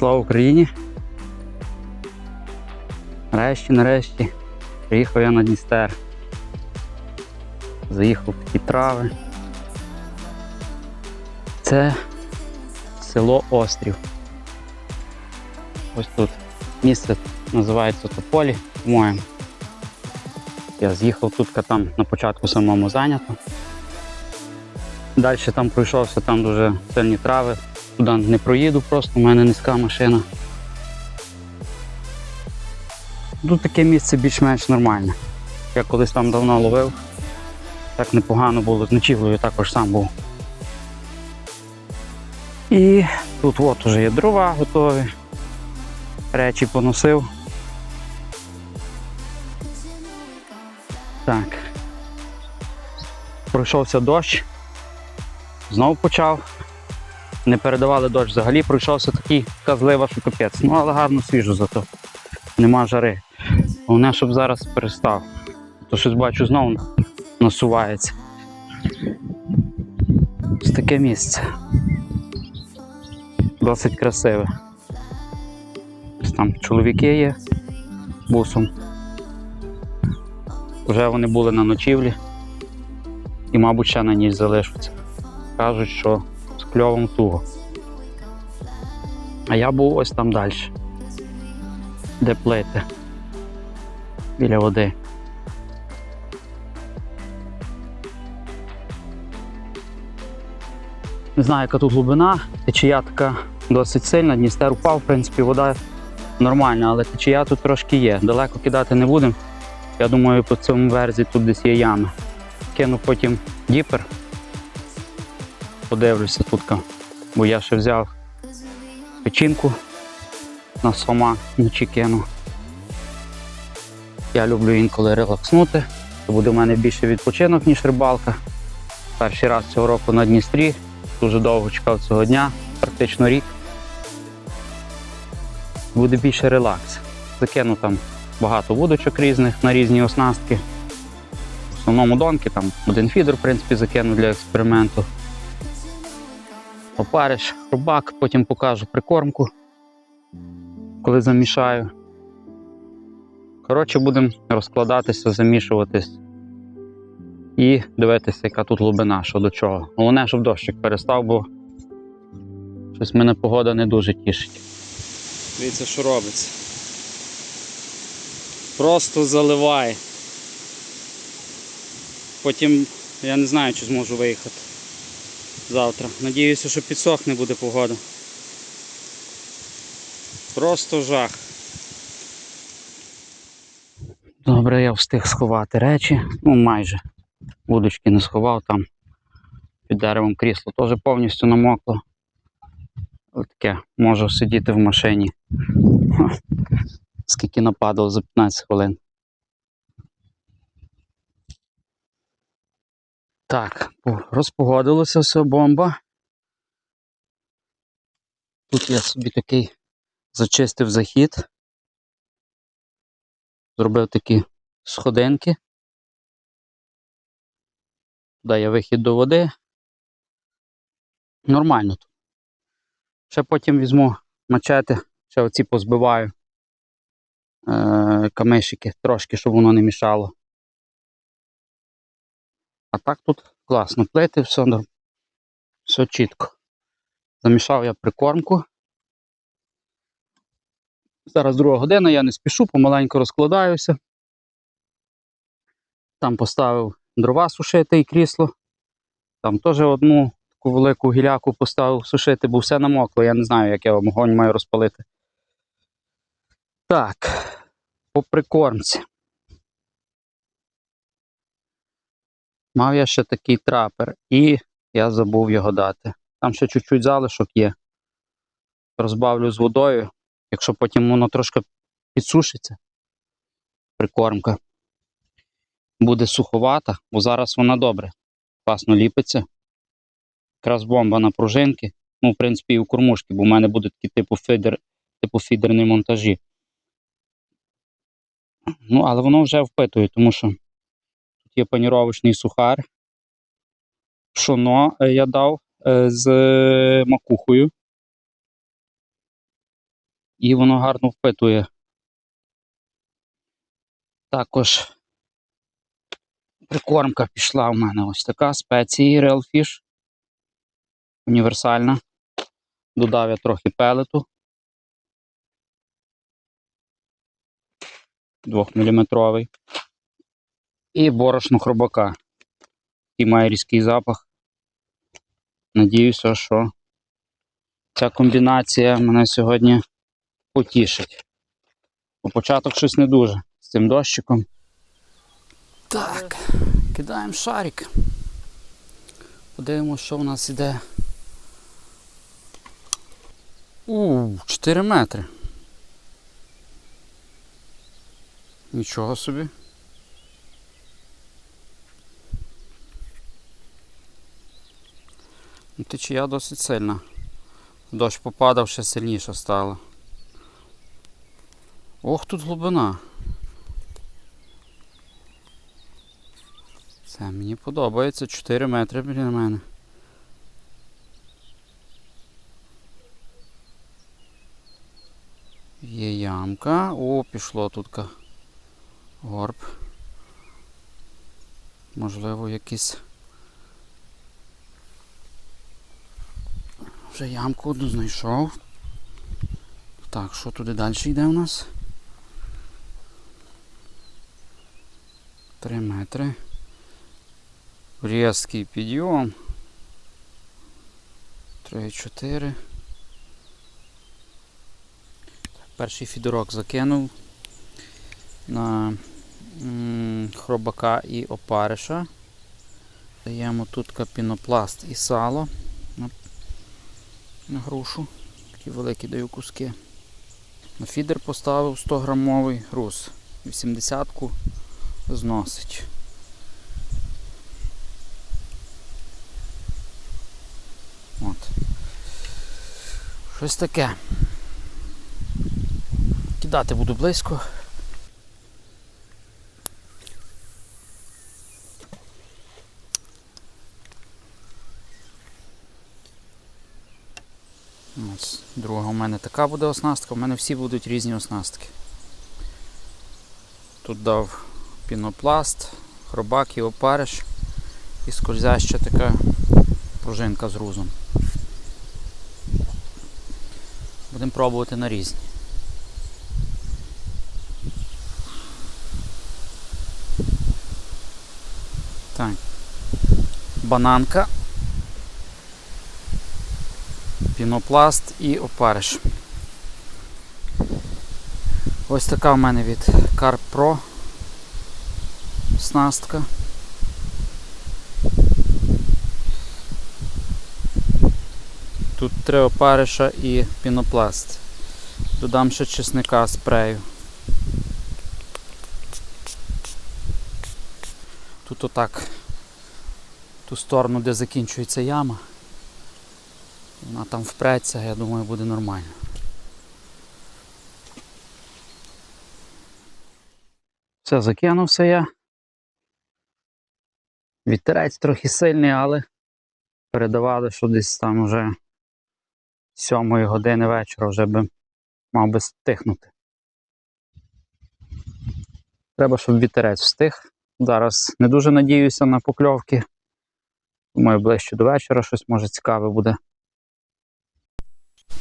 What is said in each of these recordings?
Слава Україні! Нарешті, нарешті, приїхав я на Дністер. Заїхав в такі трави. Це село Острів. Ось тут місце називається Тополі, по-моєму. Я з'їхав тут, там на початку самому зайнято. Далі там пройшовся, там дуже сильні трави. Туди не проїду просто, у мене низька машина. Тут таке місце більш-менш нормальне. Я колись там давно ловив. Так непогано було, з ночівлею також сам був. І тут от уже є дрова готові. Речі поносив. Так. Пройшовся дощ. Знову почав. Не передавали дощ взагалі, пройшовся такий така що капець. Ну, але гарно свіжо зато. Нема жари. Головне, щоб зараз перестав. То щось бачу знову насувається. Ось таке місце. Досить красиве. Ось там чоловіки є бусом. Вже вони були на ночівлі і, мабуть, ще на ніч залишаться. Кажуть, що кльовом туго. А я був ось там далі, де плити біля води. Не знаю, яка тут глибина, течія така досить сильна, Дністер упав, в принципі, вода нормальна, але течія тут трошки є. Далеко кидати не будемо. Я думаю, по цьому верзі тут десь є яма. Кину потім діпер. Подивлюся тут, бо я ще взяв печінку на сома вночі кину. Я люблю інколи релакснути. Це буде в мене більше відпочинок, ніж рибалка. Перший раз цього року на Дністрі. Дуже довго чекав цього дня, практично рік. Буде більше релакс. Закину там багато вудочок різних на різні оснастки. В основному донки, там один фідер, в принципі, закину для експерименту. Опариш, рубак, потім покажу прикормку, коли замішаю. Коротше, будемо розкладатися, замішуватись і дивитися, яка тут глибина, що до чого. Головне, щоб дощик перестав, бо щось мене погода не дуже тішить. Дивіться, що робиться. Просто заливає. Потім я не знаю, чи зможу виїхати завтра. Надіюся, що підсохне буде погода. Просто жах. Добре, я встиг сховати речі. Ну, майже. Вудочки не сховав там. Під деревом крісло теж повністю намокло. Ось таке, можу сидіти в машині. Скільки нападало за 15 хвилин. Так, розпогодилося все бомба. Тут я собі такий зачистив захід. Зробив такі сходинки. Туди є вихід до води. Нормально тут. Ще потім візьму мачети, ще оці позбиваю е- камишики трошки, щоб воно не мішало. А так тут класно плити, все, все чітко. Замішав я прикормку. Зараз друга година, я не спішу, помаленьку розкладаюся. Там поставив дрова сушити і крісло. Там теж одну таку велику гіляку поставив сушити, бо все намокло. Я не знаю, як я вогонь маю розпалити. Так, по прикормці. Мав я ще такий трапер і я забув його дати. Там ще чуть-чуть залишок є. Розбавлю з водою. Якщо потім воно трошки підсушиться, прикормка буде суховата, бо зараз вона добре, класно ліпиться. Якраз бомба на пружинки. Ну, в принципі, і у кормушки, бо в мене будуть такі типу фідер, типу фідерні монтажі. Ну, але воно вже впитує, тому що є паніровочний сухар. Пшоно е, я дав е, з макухою. і воно гарно впитує. Також прикормка пішла в мене ось така спеції Real Fish. Універсальна. Додав я трохи пелету. 2-мм. І борошно хробака. Який має різкий запах. Надіюся, що ця комбінація мене сьогодні потішить. Бо початок щось не дуже з цим дощиком. Так, кидаємо шарик. Подивимося, що в нас іде. У, 4 метри. Нічого собі. Течія досить сильна. Дощ попадав, ще сильніше стало. Ох, тут глибина. Це мені подобається 4 метри біля мене. Є ямка. О, пішло тут горб. Можливо, якийсь. Вже ямку одну знайшов. Так, що туди далі йде у нас? Три метри. Різкий підйом. Три, чотири. Перший фідорок закинув на хробака і опариша. Даємо тут капінопласт і сало на, грушу. Такі великі даю куски. На фідер поставив 100 грамовий груз. 80-ку зносить. От. Щось таке. Кидати буду близько. Ось, друга у мене така буде оснастка, у мене всі будуть різні оснастки. Тут дав пінопласт, хробак і опариш і скользяща така пружинка з грузом. Будемо пробувати на різні. Так. Бананка, пінопласт і опариш. Ось така в мене від Carp Pro снастка. Тут три опариша і пінопласт. Додам ще чесника спрею. Тут отак ту сторону, де закінчується яма. Вона там впреться, я думаю, буде нормально. Все, закинувся я. Вітерець трохи сильний, але передавали, що десь там вже 7 години вечора вже би мав би стихнути. Треба, щоб вітерець встиг. Зараз не дуже надіюся на покльовки. Думаю, ближче до вечора щось може цікаве буде.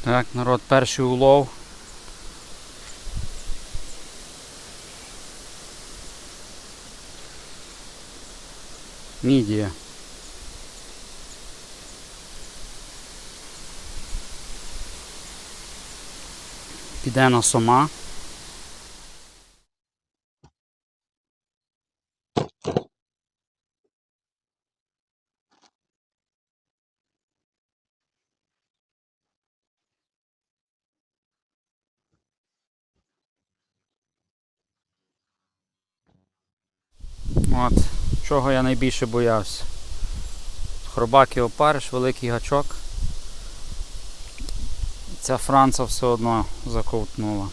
Так, народ, перший улов. Мідія. Піде на сома. От, чого я найбільше боявся. Хробаків опариш, великий гачок. Ця франца все одно заковтнула.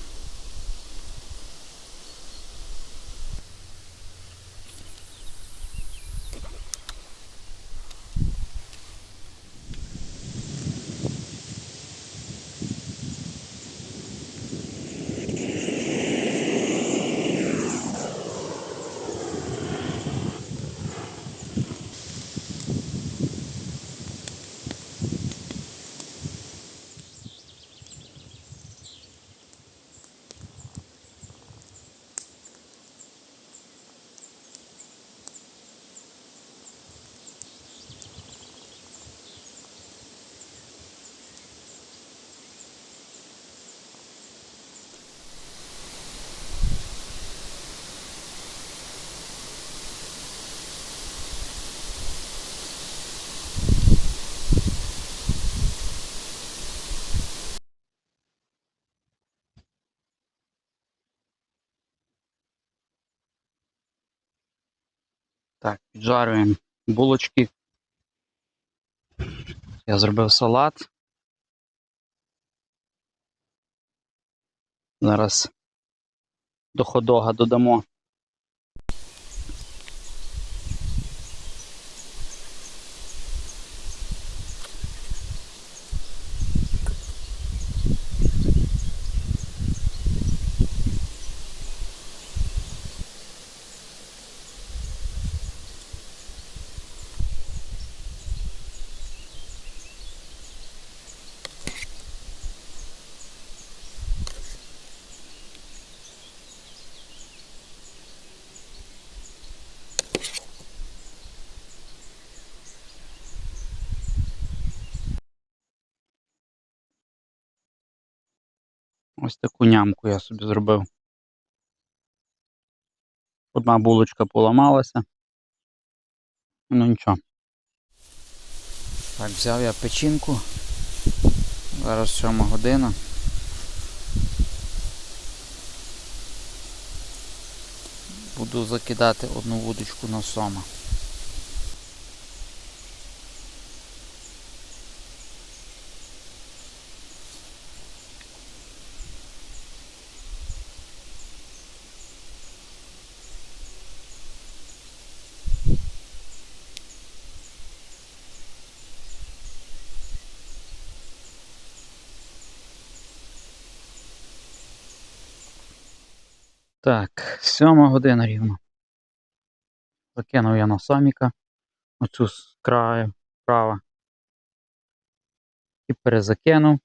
Так, піджарюємо булочки. Я зробив салат. Зараз до ходога додамо. Ось таку нямку я собі зробив. Одна булочка поламалася. Ну нічого. Так, взяв я печінку. Зараз 7 година. Буду закидати одну вудочку на сома. Так, сьома година рівно. Закинув я на саміка оцю з краю права. І перезакинув.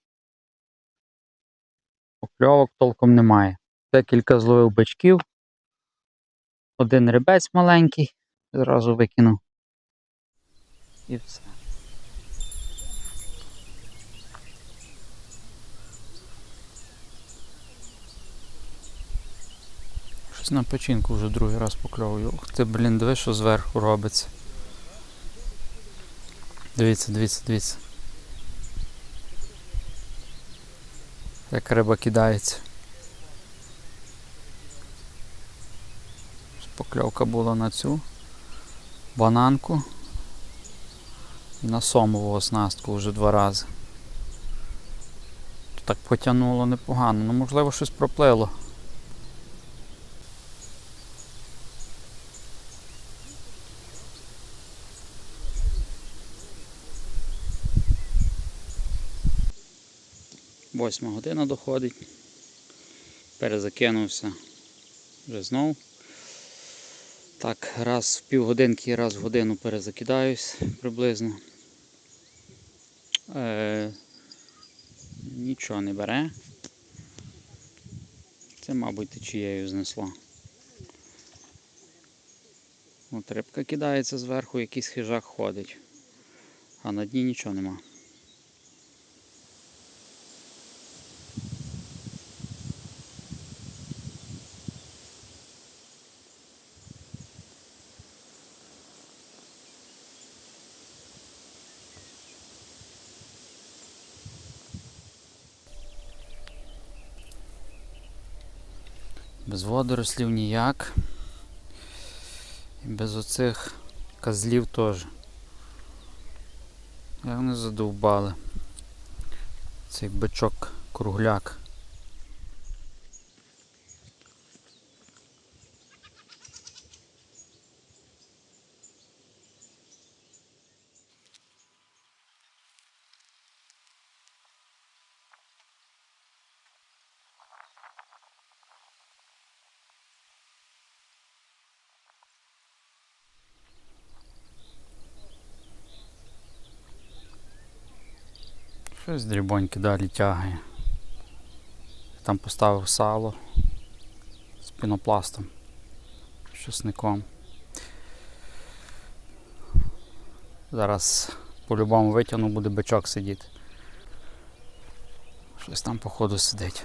Покльовок толком немає. Декілька зловив бичків. Один рибець маленький, зразу викинув. І все. Щось на печінку вже другий раз покльовую. Ух ти, блін, диви, що зверху робиться. Дивіться, дивіться, дивіться. Як риба кидається. Покльовка була на цю бананку і на сомову оснастку вже два рази. Так потягнуло непогано, ну можливо щось проплило. Восьма година доходить. Перезакинувся вже знов. Так, раз в півгодинки, раз в годину перезакидаюсь приблизно. Е, нічого не бере. Це, мабуть, течією знесло. От рибка кидається зверху, якийсь хижак ходить, а на дні нічого нема. Без водорослів ніяк. І без оцих козлів теж. Як вони задовбали. Цей бичок кругляк. Щось дрібоньки далі тягає. Там поставив сало з пінопластом, з чесником. Зараз по-любому витягну, буде бичок сидіти. Щось там походу сидить.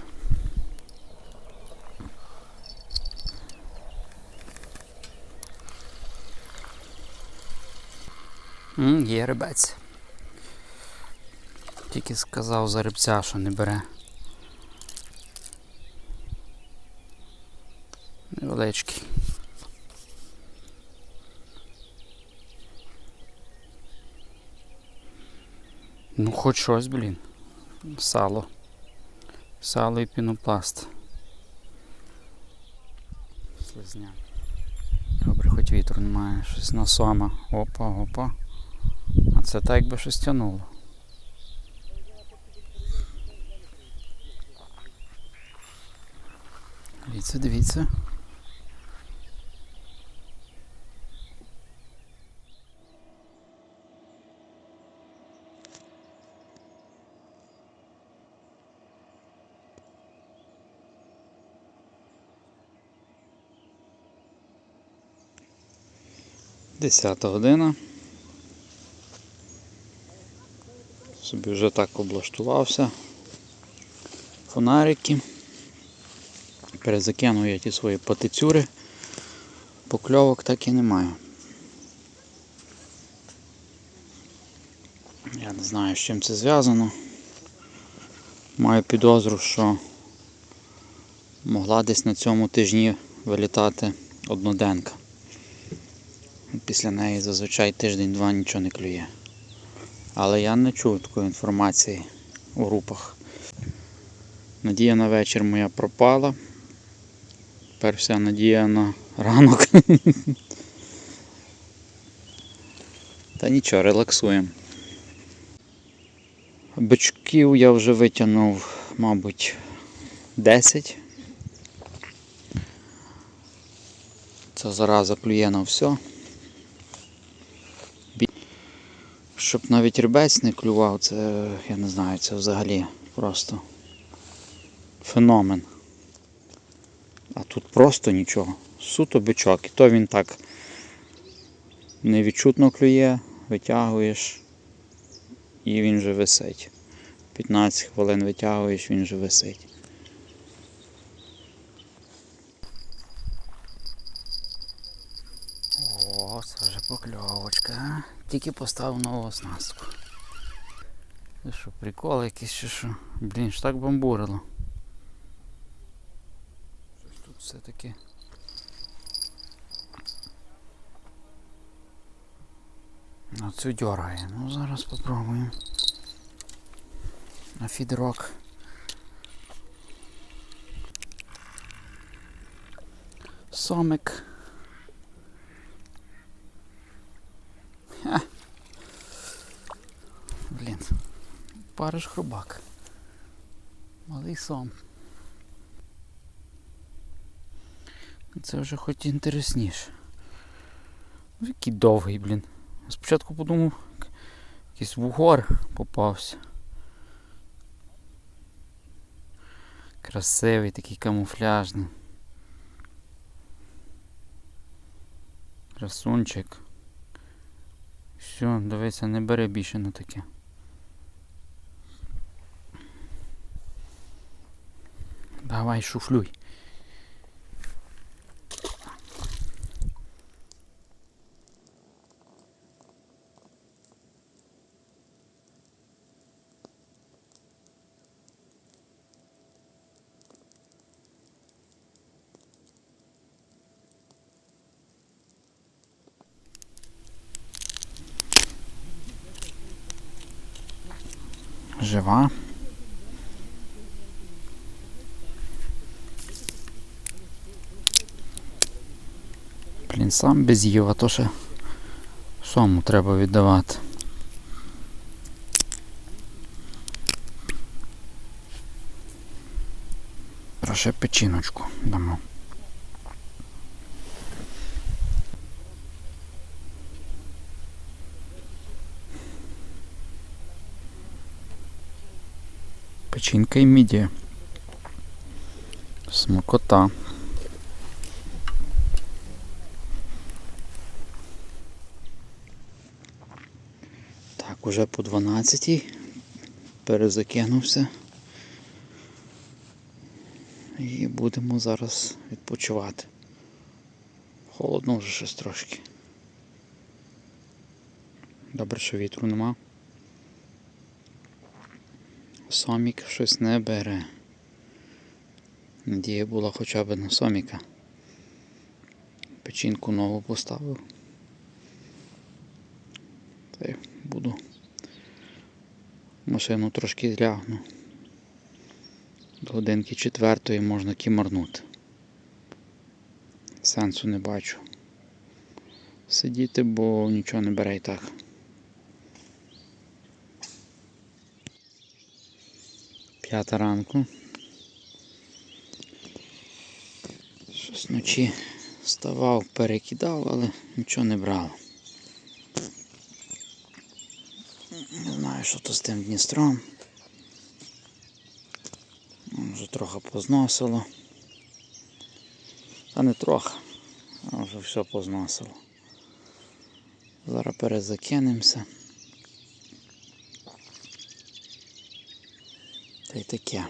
М, є рибець тільки сказав за рибця, що не бере. Невеличкий. Ну хоч щось, блін. Сало. Сало і пінопласт. Слизня. Добре, хоч вітру немає, щось на сома. Опа, опа. А це так якби щось тянуло. Дивіться, дивіться. Десята година. Собі вже так облаштувався. Фонарики. Перезакинув я ті свої патицюри. Покльовок так і немає. Я не знаю, з чим це зв'язано. Маю підозру, що могла десь на цьому тижні вилітати одноденка. Після неї зазвичай тиждень-два нічого не клює. Але я не чув такої інформації у групах. Надія на вечір моя пропала. Тепер вся надія на ранок. Та нічого, релаксуємо. Бичків я вже витягнув, мабуть, 10. Це зараза клює на все. Щоб навіть рибець не клював, це, я не знаю, це взагалі просто феномен. А тут просто нічого. Суто бичок. І то він так невідчутно клює, витягуєш і він вже висить. 15 хвилин витягуєш, він вже висить. О, це вже покльовочка. Тільки поставив нову оснастку. Що, прикол якийсь що? Блін, ж так бамбурило. Тут все-таки. Ну цю дьоргає. Ну зараз попробуємо. На фідрок. Сомик. Ха. Блін. Париш хробак. Малий сом. Це вже хоч інтересніше. Ну, Який довгий, блін. Спочатку подумав, якийсь вугор попався. Красивий, такий камуфляжний. Красунчик. Все, дивися, не бери більше на таке. Давай шуфлюй. Жива. Блін, сам без їв, а то ще сому треба віддавати. Ще печіночку дамо. Печінка і мідія. Смакота. Так, уже по 12 перезакинувся. І будемо зараз відпочивати. Холодно вже щось трошки. Добре, що вітру нема. Сомік щось не бере. Надія була хоча б на соміка. Печінку нову поставив. Та буду Машину трошки лягну. До годинки четвертої можна кімарнути. Сенсу не бачу. Сидіти, бо нічого не бере і так. П'ята ранку. Щось вночі вставав, перекидав, але нічого не брало. Не знаю, що то з тим Дністром. Вже трохи позносило. Та не трохи, а вже все позносило. Зараз перезакинемося. Та й таке.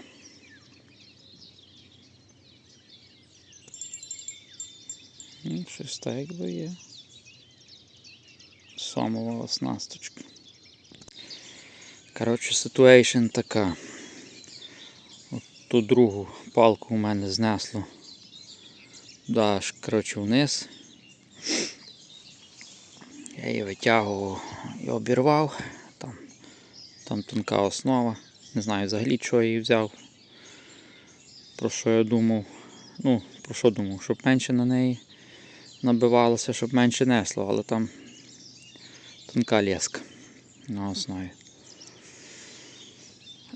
Щось так якби є. Сомова оснасточка. Коротше, ситуейшн така. От ту другу палку у мене знесло. Да, аж коротше вниз. Я її витягував і обірвав. Там, там тонка основа. Не знаю взагалі чого я її взяв. Про що я думав. Ну, про що думав? Щоб менше на неї набивалося, щоб менше несло, але там тонка леска на основі.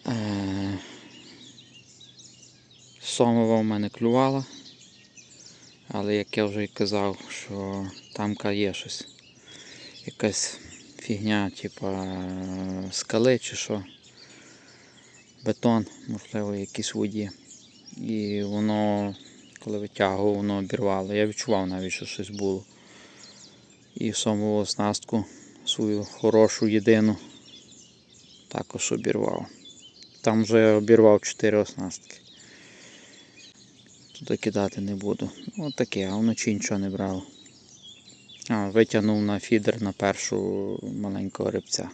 Е, Сомова в мене клювала, але як я вже й казав, що тамка є щось. Якась фігня, типа скали чи що. Бетон, можливо, якийсь в воді. І воно, коли витягував, воно обірвало. Я відчував навіть, що щось було. І сомову оснастку свою хорошу єдину також обірвав. Там вже обірвав 4 оснастки. Туди кидати не буду. Ось таке, а вночі нічого не брав. А, витягнув на фідер на першу маленького рибця.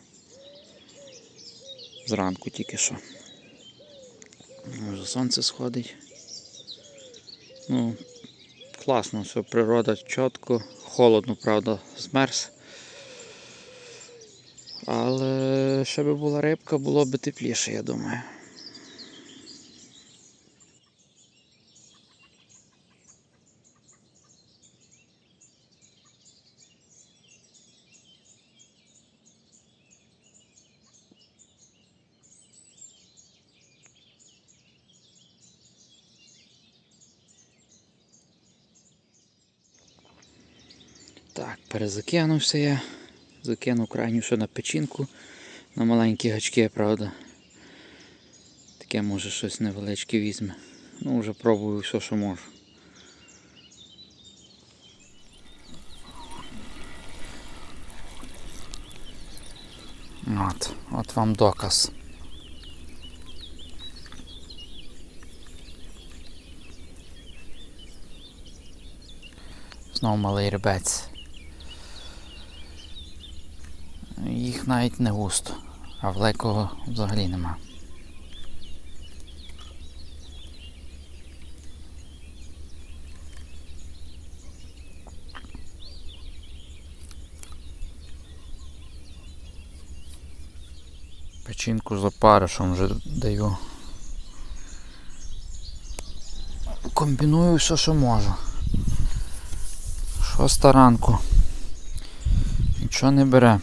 Зранку тільки що. Вже сонце сходить. Ну, класно, все, природа чітко, холодно, правда, змерз. Але ще би була рибка, було б тепліше, я думаю. Так, перезакинувся я. Закинув крайню ще на печінку. На маленькі гачки, правда. Таке може щось невеличке візьме. Ну, вже пробую все, що можу. От, от вам доказ. Знову малий рибець. Навіть не густо, а великого взагалі нема. Печінку з опаришем вже даю. Комбіную все, що можу. Шоста ранку. Нічого не бере.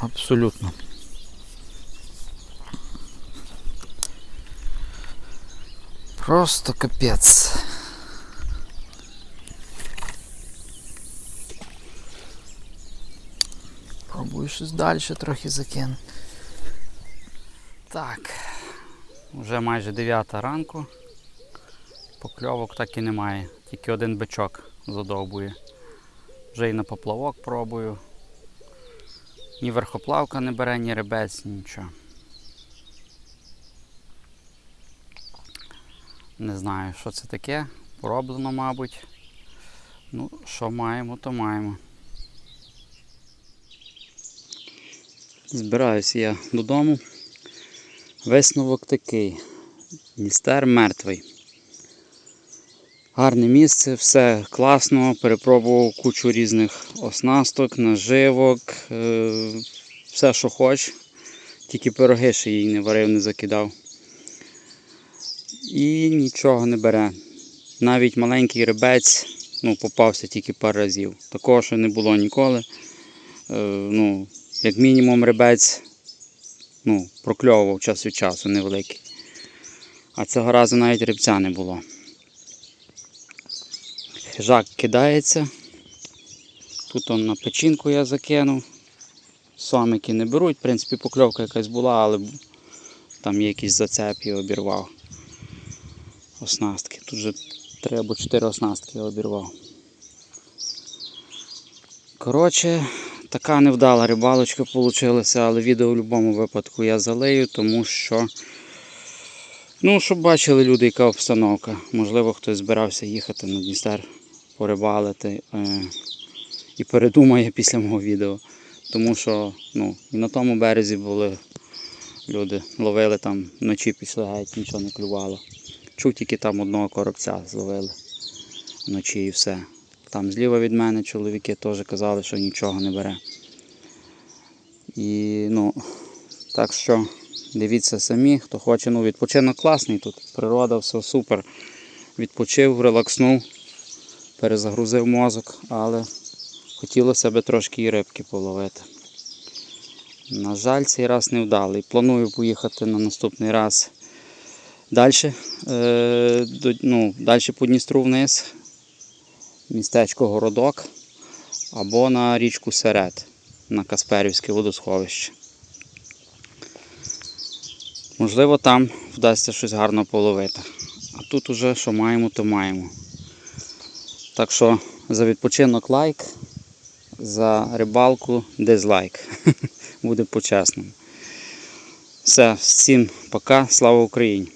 Абсолютно. Просто капець. Пробую щось далі трохи закинути. Так. Вже майже 9 ранку. Покльовок так і немає. Тільки один бичок задовбує. Вже і на поплавок пробую. Ні верхоплавка не бере, ні рибець, нічого. Не знаю, що це таке. Пороблено, мабуть. Ну, що маємо, то маємо. Збираюся я додому. Висновок такий. Дністер мертвий. Гарне місце, все класно, перепробував кучу різних оснасток, наживок, е, все, що хоч. Тільки пироги ще їй не варив, не закидав. І нічого не бере. Навіть маленький рибець ну, попався тільки пару разів. Такого ще не було ніколи. Е, ну, як мінімум рибець ну, прокльовував час від часу невеликий. А цього разу навіть рибця не було. Хижак кидається. Тут он на печінку я закинув. Сомики не беруть, в принципі, покльовка якась була, але там є якийсь зацеп і обірвав. Оснастки. Тут же три або чотири оснастки я обірвав. Коротше, така невдала рибалочка вийшла, але відео в будь-якому випадку я залию, тому що. Ну, щоб бачили люди, яка обстановка. Можливо, хтось збирався їхати на Дністер порибалити е, і передумає після мого відео. Тому що ну, і на тому березі були люди, ловили там вночі пішли геть, нічого не клювало. Чув тільки там одного коробця зловили вночі і все. Там зліва від мене чоловіки теж казали, що нічого не бере. І ну, так що дивіться самі, хто хоче. Ну, відпочинок класний тут. Природа, все супер. Відпочив, релакснув, перезагрузив мозок, але хотілося б трошки і рибки половити. На жаль, цей раз не вдалий. Планую поїхати на наступний раз далі, е, ну, далі по Дністру вниз, містечко Городок або на річку Серед, на Касперівське водосховище. Можливо, там вдасться щось гарно половити. А тут уже що маємо, то маємо. Так що за відпочинок лайк, за рибалку дизлайк. Буде по-чесному. Все, всім пока, слава Україні!